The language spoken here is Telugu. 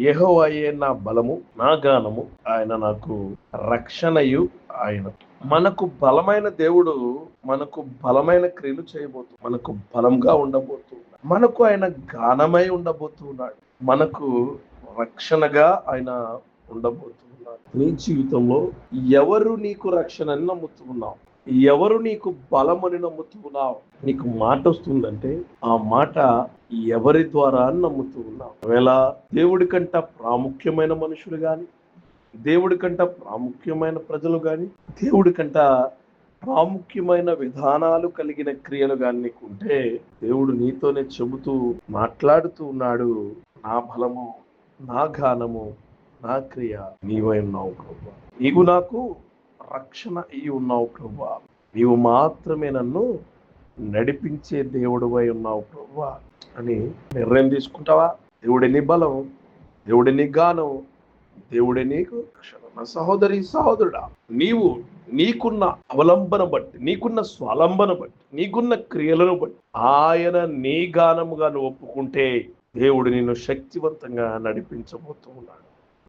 యహోవాయే నా బలము నా గానము ఆయన నాకు రక్షణయు ఆయన. మనకు బలమైన దేవుడు మనకు బలమైన క్రియలు చేయబోతు మనకు బలంగా ఉండబోతున్నాడు మనకు ఆయన గానమై ఉండబోతున్నాడు మనకు రక్షణగా ఆయన ఉండబోతున్నాడు నీ జీవితంలో ఎవరు నీకు రక్షణని అని నమ్ముతున్నావు ఎవరు నీకు బలమని నమ్ముతున్నావు నీకు మాట వస్తుందంటే ఆ మాట ఎవరి ద్వారా నమ్ముతూ ఉన్నాం. ఒకవేళ దేవుడి కంట ప్రాముఖ్యమైన మనుషులు కానీ దేవుడి కంట ప్రాముఖ్యమైన ప్రజలు కానీ దేవుడి కంట ప్రాముఖ్యమైన విధానాలు కలిగిన క్రియలు కానీ నీకు ఉంటే దేవుడు నీతోనే చెబుతూ మాట్లాడుతూ ఉన్నాడు. నా బలము నా గానము నా క్రియ నీవై ఉన్నావు ప్రభు. నీవు నాకు రక్షణ అయి ఉన్నావు ప్రభు. నీవు మాత్రమే నన్ను నడిపించే దేవుడువై ఉన్నావు ప్రభు. అని నిర్ణయం తీసుకుంటావా? దేవుడిని బలం దేవుడిని గానం దేవుడి నీకు నా సహోదరి సహోదరుడా నీవు నీకున్న అవలంబన బట్టి నీకున్న స్వలంబన బట్టి నీకున్న క్రియలను బట్టి ఆయన నీ గానముగా నువ్వు ఒప్పుకుంటే దేవుడు నిన్ను శక్తివంతంగా నడిపించబోతూ ఉన్నాడు.